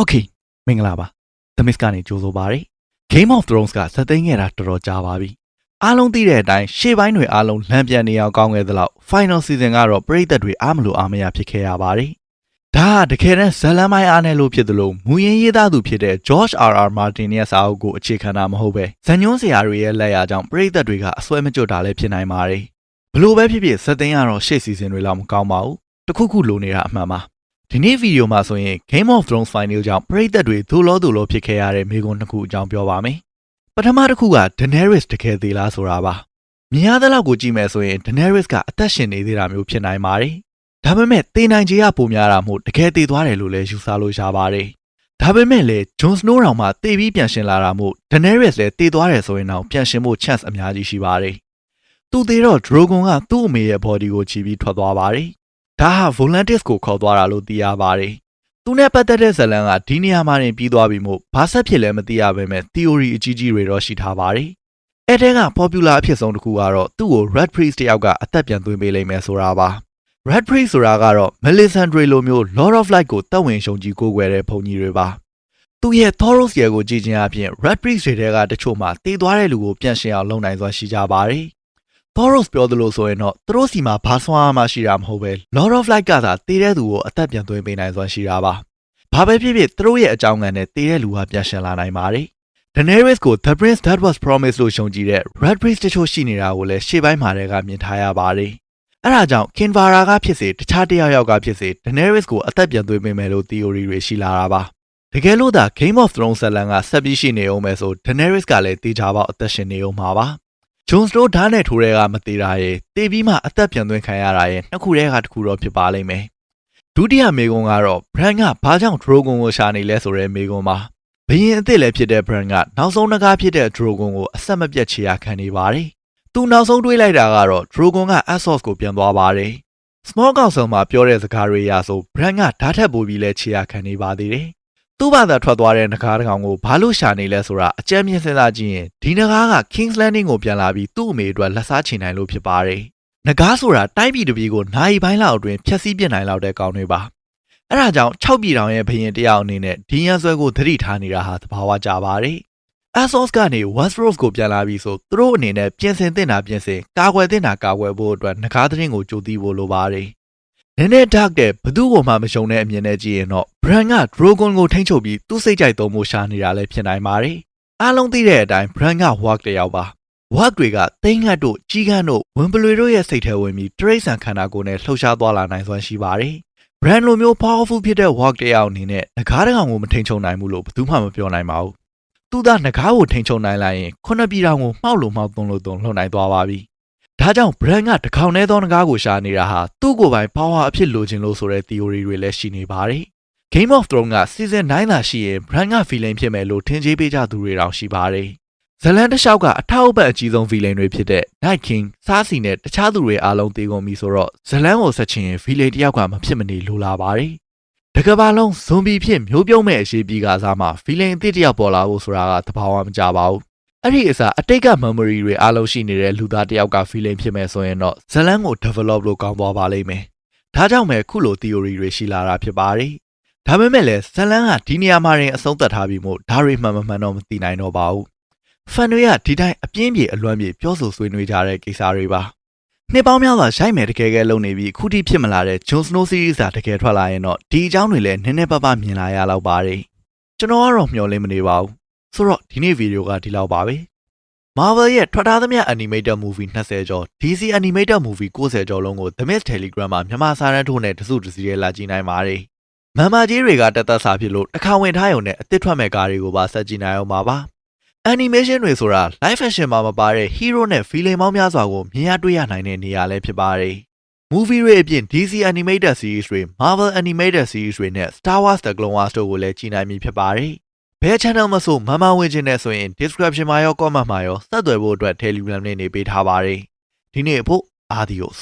Okay မင်္ဂလာပါ The Mist ကနေကြိုဆိုပါရစေ Game of Thrones ကစက်သိမ်းခဲ့တာတော်တော်ကြာပါပြီအားလုံးသိတဲ့အတိုင်းရှေ့ပိုင်းတွေအားလုံးလမ်းပြန်နေအောင်ကောင်းခဲ့သလောက် Final Season ကတော့ပရိသတ်တွေအားမလို့အားမရဖြစ်ခဲ့ရပါတယ်ဒါကတကယ်တမ်းဇလန်မိုင်းအားနဲ့လို့ဖြစ်သလိုမူရင်းရေးသားသူဖြစ်တဲ့ George R.R. Martin ရဲ့စာအုပ်ကိုအခြေခံတာမဟုတ်ပဲဇန်ညွန်းစရာတွေရဲ့လက်ရာကြောင့်ပရိသတ်တွေကအစွဲမကျွတ်တာလည်းဖြစ်နိုင်ပါတယ်ဘလို့ပဲဖြစ်ဖြစ်စက်သိမ်းကတော့ရှေ့ season တွေလောက်မကောင်းပါဘူးတခုခုလိုနေတာအမှန်ပါ ဒီနေ့ဗီဒီယိုမှာဆိုရင် Game of Thrones Final ကြောင့်ပရိသတ်တွေဒိုလောဒိုလောဖြစ်ခဲ့ရတဲ့မိကွန်းတစ်ခုအကြောင်းပြောပါမယ်။ပထမတစ်ခုက Daenerys တကယ်သေးလားဆိုတာပါ။မြင်ရတဲ့လောက်ကိုကြည့်မယ်ဆိုရင် Daenerys ကအသက်ရှင်နေသေးတာမျိုးဖြစ်နိုင်ပါတယ်။ဒါပေမဲ့သေနိုင်ခြေကပိုများတာမို့တကယ်သေသွားတယ်လို့လည်းယူဆလို့ရပါတယ်။ဒါပေမဲ့လည်း Jon Snow တောင်မှသေပြီးပြန်ရှင်လာတာမို့ Daenerys လည်းသေသွားတယ်ဆိုရင်တော့ပြန်ရှင်ဖို့ chance အများကြီးရှိပါတယ်။သူသေးတော့ Drogon ကသူ့အမေရဲ့ body ကိုချီပြီးထွက်သွားပါတယ်။ ဒါဟာ Volantis ကိုခေါ်သွားတာလို့သိရပါတယ်။သူနဲ့ပတ်သက်တဲ့ဇာတ်လမ်းကဒီနေရာမှာတင်ပြီးသွားပြီမို့ဘာဆက်ဖြစ်လဲမသိရပါပဲ။ theory အကြီးကြီးတွေတော့ရှိထားပါတယ်။အဲ့တဲက popular အဖြစ်ဆုံးတစ်ခုကတော့သူ့ကို Red Priest တယောက်ကအသက်ပြန်သွင်းပေးလိမ့်မယ်ဆိုတာပါ။ Red Priest ဆိုတာကတော့ Melisandre လိုမျိုး Lord of Light ကိုတက်ဝင်ရှုံကြည်ကိုးကွယ်တဲ့ဘုံကြီးတွေပါ။သူရဲ့ Thoros ရဲ့ကိုကြည့်ခြင်းအပြင် Red Priest တွေထဲကတချို့မှတည်သွားတဲ့လူကိုပြန်ရှင်အောင်လုပ်နိုင်စွမ်းရှိကြပါတယ်။ Thoros ပြောသလိုဆိုရင်တော့သူတို့စီမှာဘာဆွမ်းအားမှရှိတာမဟုတ်ပဲ Lord of Light ကသာတည်တဲ့သူကိုအသက်ပြန်သွင်းပေးနိုင်စွမ်းရှိတာပါ။ဘာပဲဖြစ်ဖြစ်သူတို့ရဲ့အကြောင်းကနဲ့တည်တဲ့လူကပြန်ရှင်လာနိုင်ပါတယ်။ Daenerys ကို The Prince That Was Promised လို့ရှုံကြည်တဲ့ Red Priest တချို့ရှိနေတာကိုလည်းရှေ့ပိုင်းမှာတည်းကမြင်ထားရပါတယ်။အဲဒါကြောင့် Kinvara ကဖြစ်စေတခြားတယောက်ယောက်ကဖြစ်စေ Daenerys ကိုအသက်ပြန်သွင်းပေးမယ်လို့ theory တွေရှိလာတာပါ။တကယ်လို့သာ Game of Thrones ဇာတ်လမ်းကဆက်ပြီးရှိနေအောင်မယ်ဆို Daenerys ကလည်းတေချာပေါက်အသက်ရှင်နေအောင်မှာပါ။ ဂျွန်စတိုးဓာတ်နဲ့ထိုးတဲ့ကမသေးတာရဲ့တေးပြီးမှအသက်ပြန်သွင်းခံရတာရဲ့နှစ်ခုတည်းကတစ်ခုတော့ဖြစ်ပါလိမ့်မယ်။ဒုတိယမေကွန်ကတော့ brand ကဘာကြောင့် dragon ကိုရှာနေလဲဆိုတဲ့မေကွန်ပါ။ဘရင်အစ်စ်လည်းဖြစ်တဲ့ brand ကနောက်ဆုံးတစ်ကားဖြစ်တဲ့ dragon ကိုအဆက်မပြတ်ချေရခံနေပါတယ်။သူနောက်ဆုံးတွေးလိုက်တာကတော့ dragon က Essos ကိုပြန်သွားပါတယ်။ Small Council မှာပြောတဲ့စကားတွေအရဆို brand ကဓာတ်ထက်ပိုပြီးလဲချေရခံနေပါသေးတယ်။ သူ့ဘာသာထွက်သွားတဲ့ငကားတစ်ကောင်ကိုဘာလို့ရှာနေလဲဆိုတာအကြမ်းမြင်စဉ်းစားကြည့်ရင်ဒီငကားက King's Landing ကိုပြန်လာပြီးသူ့အမေအတွက်လက်စားချေနိုင်လို့ဖြစ်ပါတယ်။ငကားဆိုတာတိုင်းပြည်တစ်ပြည်ကိုနိုင်ပိုင်းလောက်အတွင်းဖျက်ဆီးပြစ်နိုင်လောက်တဲ့ကောင်တွေပါ။အဲဒါကြောင့်6ပြည်တောင်ရဲ့ဘရင်တယောက်အနေနဲ့ဒီရန်ဆွဲကိုသတိထားနေတာဟာသဘာဝကျပါတယ်။ Essos ကနေ Westeros ကိုပြန်လာပြီးဆိုသူတို့အနေနဲ့ပြင်ဆင်တင်တာပြင်ဆင်ကာကွယ်တင်တာကာကွယ်ဖို့အတွက်ငကားသတင်းကိုကြိုသိဖို့လိုပါတယ်။ နည်းနည်း dark တဲ့ဘသူ့ကိုမှမရှုံတဲ့အမြင်နဲ့ကြည့်ရင်တော့ Brand က Drogon ကိုထိန်းချုပ်ပြီးသူ့စိတ်ကြိုက်သုံးဖို့ရှာနေတာလည်းဖြစ်နိုင်ပါတယ်။အားလုံးသိတဲ့အတိုင်း Brand က Walk တယောက်ပါ။ Walk တွေကသိန်းငတ်တို့ကြီးကန်းတို့ဝင်ပလွေတို့ရဲ့စိတ်ထဲဝင်ပြီးတရိတ်ဆန်ခန္ဓာကိုယ်နဲ့လှုပ်ရှားသွားလာနိုင်စွမ်းရှိပါတယ်။ Brand လိုမျိုး powerful ဖြစ်တဲ့ Walk တယောက်အနေနဲ့ငကားတကောင်ကိုမထိန်းချုပ်နိုင်ဘူးလို့ဘယ်သူမှမပြောနိုင်ပါဘူး။သူသာငကားကိုထိန်းချုပ်နိုင်လိုက်ရင်ခုနှစ်ပြည်တော်ကိုမှောက်လို့မှောက်သွန်းလို့သွန်းလှုပ်နိုင်သွားပါပြီ။ ဒါကြောင့် brand ကတကောင်နဲ့သောငကားကိုရှာနေတာဟာသူ့ကိုယ်ပိုင် power အဖြစ်လိုချင်လို့ဆိုတဲ့ theory တွေလည်းရှိနေပါတယ်။ Game of Thrones က season 9သာရှိရင် brand က villain ဖြစ်မယ်လို့ထင်ကြေးပေးကြသူတွေတောင်ရှိပါတယ်။ဇလန်တစ်လျှောက်ကအထောက်အပံ့အကြီးဆုံး villain တွေဖြစ်တဲ့ Night King, Cersei နဲ့တခြားသူတွေအားလုံးတေကုန်ပြီဆိုတော့ဇလန်ကိုဆက်ချင်ရင် villain တယောက်ကမဖြစ်မနေလိုလာပါတယ်။တကဘာလုံးဇွန်ဘီဖြစ်မျိုးပြုံးမဲ့အရှိပြီးကစားမှာ villain အသစ်တယောက်ပေါ်လာဖို့ဆိုတာကသဘာဝမကြပါဘူး။ အဲ့ဒီအစားအတိတ်က memory တွေအားလုံးရှိနေတဲ့လူသားတယောက်က feeling ဖြစ်မယ်ဆိုရင်တော့ဇလန်ကို develop လုပ်ကောင်းသွားပါလိမ့်မယ်။ဒါကြောင့်ပဲခုလို theory တွေရှိလာတာဖြစ်ပါတယ်။ဒါပေမဲ့လည်းဇလန်ကဒီနေရာမှာရင်အဆုံးသတ်ထားပြီးမို့ဒါတွေမှန်မမှန်တော့မသိနိုင်တော့ပါဘူး။ fan တွေကဒီတိုင်းအပြင်းပြေအလွမ်းပြေပြောဆိုဆွေးနွေးကြတဲ့ကိစ္စတွေပါ။နှစ်ပေါင်းများစွာရိုက်မယ်တကယ်ကဲလုပ်နေပြီးခုထိဖြစ်မလာတဲ့ Jon Snow series ကတကယ်ထွက်လာရင်တော့ဒီအကြောင်းတွေလည်းနည်းနည်းပါးပါးမြင်လာရတော့ပါတယ်။ကျွန်တော်ကတော့မျှော်လင့်မနေပါဘူး။ ဆိုတော့ဒီနေ့ဗီဒီယိုကဒီလောက်ပါပဲ။ Marvel ရဲ့ထွက်ထားသမျှ animated movie 20ကျော် DC animated movie 90ကျော်လုံးကို The Mist Telegram မှာမြန်မာစာတန်းထိုးနဲ့တစုတစည်းရဲလာကြည့်နိုင်ပါတယ်။မန်မာကြီးတွေကတက်သက်စာဖြစ်လို့တစ်ခါဝင်ထားရုံနဲ့အစ်စ်ထွက်မဲ့ကားတွေကိုပါဆက်ကြည့်နိုင်အောင်ပါပါ။ animation တွေဆိုတာ live action မှာမပါတဲ့ hero နဲ့ villain ပေါင်းများစွာကိုမြင်ရတွေ့ရနိုင်တဲ့နေရာလည်းဖြစ်ပါတယ်။ movie တွေအပြင် DC animated series တွေ Marvel animated series တွေနဲ့ Star Wars The Clone Wars တို့ကိုလည်းကြည့်နိုင်ပြီဖြစ်ပါတယ်။ ဘယ် channel မဆိုမမဝင်ခြင်းနဲ့ဆိုရင် description မှာရော comment မှာရောဆက်သွယ်ဖို့အတွက် Telegram နဲ့နေပေးထားပါတယ်။ဒီနေ့အဖို့ adios